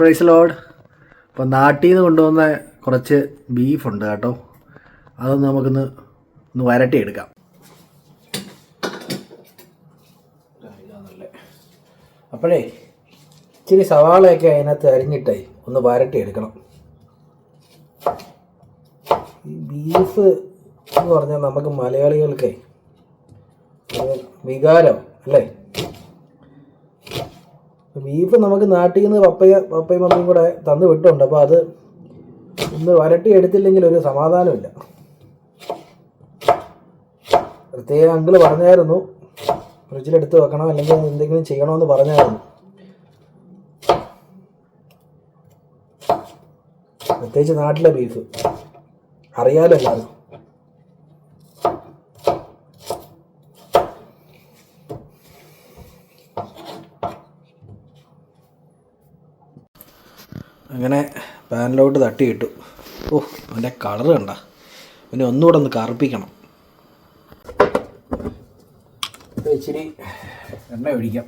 Price load അപ്പോൾ നാട്ടിൽ നിന്ന് കൊണ്ടുവന്ന കുറച്ച് ബീഫുണ്ട് കേട്ടോ. അതൊന്ന് നമുക്കൊന്ന് ഒന്ന് വരട്ടിയെടുക്കാം. അപ്പോഴേ ഇച്ചിരി സവാളയൊക്കെ അതിനകത്ത് അരിഞ്ഞിട്ടേ ഒന്ന് വരട്ടിയെടുക്കണം. ഈ ബീഫ് എന്ന് പറഞ്ഞാൽ നമുക്ക് മലയാളികൾക്കേ വികാരം അല്ലേ? ബീഫ് നമുക്ക് നാട്ടിൽ നിന്ന് പപ്പയ പപ്പയും മമ്മിയും കൂടെ തന്നു വിട്ടുണ്ട്. അപ്പോൾ അത് ഒന്ന് വരട്ടി എടുത്തില്ലെങ്കിൽ ഒരു സമാധാനമില്ല പ്രത്യേകം അങ്കിൾ പറഞ്ഞായിരുന്നു ഫ്രിഡ്ജിലെടുത്ത് വെക്കണം അല്ലെങ്കിൽ എന്തെങ്കിലും ചെയ്യണമെന്ന് പറഞ്ഞായിരുന്നു. പ്രത്യേകിച്ച് നാട്ടിലെ ബീഫ് അറിയാലോ എല്ലാവർക്കും അങ്ങനെ പാനിലോട്ട് തട്ടിയിട്ടു. ഓ അവന്റെ കളർ കണ്ട. പിന്നെ ഒന്നുകൂടെ ഒന്ന് കറുപ്പിക്കണം. ഇച്ചിരി എണ്ണ ഒഴിക്കാം.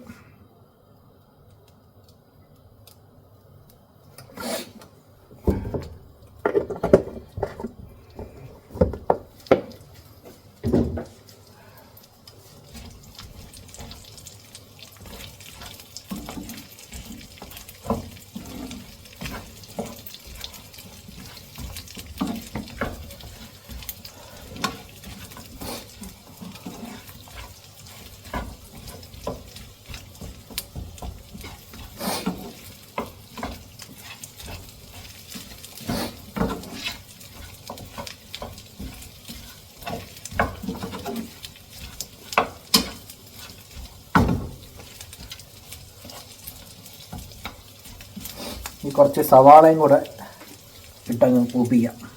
കുറച്ച് സവാളയും കൂടെ ഇട്ടങ്ങ് പൂപ്പിക്കാം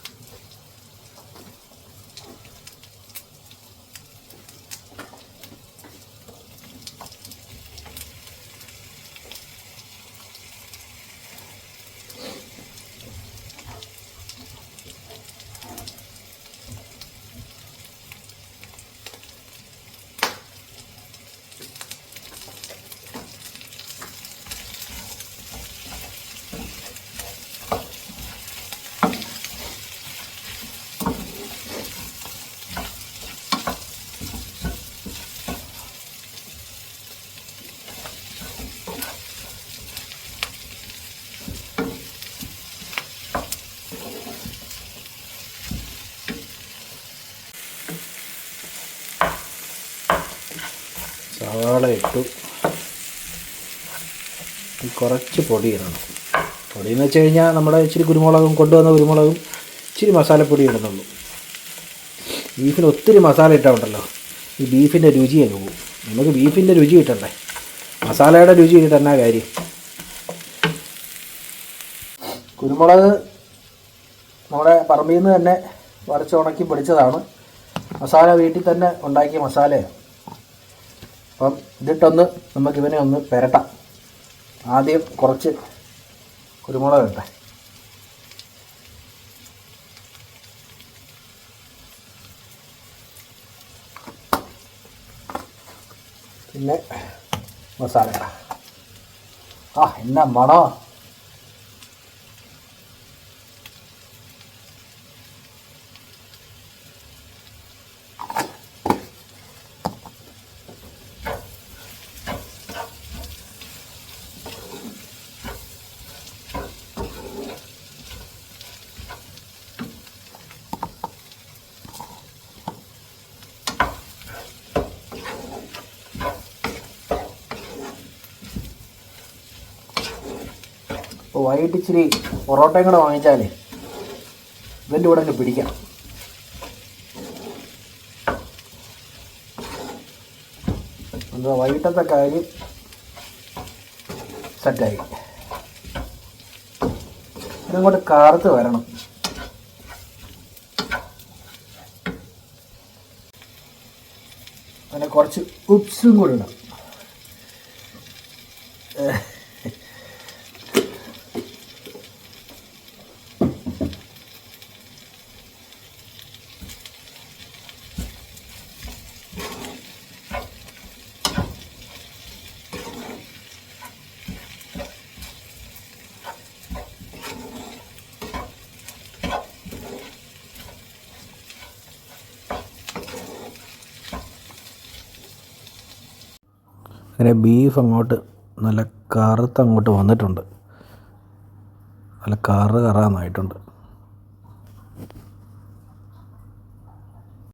സവാള ഇട്ടു. കുറച്ച് പൊടി ഇടണം. പൊടി എന്ന് വെച്ച് കഴിഞ്ഞാൽ നമ്മുടെ ഇച്ചിരി കുരുമുളകും കൊണ്ടുവന്ന കുരുമുളകും ഇച്ചിരി മസാലപ്പൊടി ഇടുന്നുള്ളൂ. ബീഫിന് ഒത്തിരി മസാല ഇട്ടാണ്ടല്ലോ ഈ ബീഫിന്റെ രുചി അങ്ങ് പോകും നമുക്ക് ബീഫിന്റെ രുചി കിട്ടണ്ടേ? മസാലയുടെ രുചി കിട്ടുന്ന കാര്യം. കുരുമുളക് നമ്മുടെ പറമ്പിൽ നിന്ന് തന്നെ വരച്ച് ഉണക്കി പൊടിച്ചതാണ്. മസാല വീട്ടിൽ തന്നെ ഉണ്ടാക്കിയ മസാലയാണ്. അപ്പം ഇതിട്ടൊന്ന് നമുക്കിവനെ ഒന്ന് പെരട്ടാം. ആദ്യം കുറച്ച് കുരുമുളക് ഇട്ടെ പിന്നെ മസാല. ആ എന്നാ മണോ? അപ്പോൾ വൈകിട്ട് ഇച്ചിരി പൊറോട്ടയും കൂടെ വാങ്ങിച്ചാലേ ഇവന്റെ കൂടെ അങ്ങ് പിടിക്കാം. എന്താ വൈകിട്ടത്തെ കാര്യം സെറ്റായി ഇതങ്ങോട്ട് കാർത്ത് വരണം. അങ്ങനെ കുറച്ച് ഉപ്സും കൂടെ ഇടാം. അങ്ങനെ ബീഫ് അങ്ങോട്ട് നല്ല കറുത്ത് അങ്ങോട്ട് വന്നിട്ടുണ്ട്. നല്ല കറ് കറാന്നായിട്ടുണ്ട്.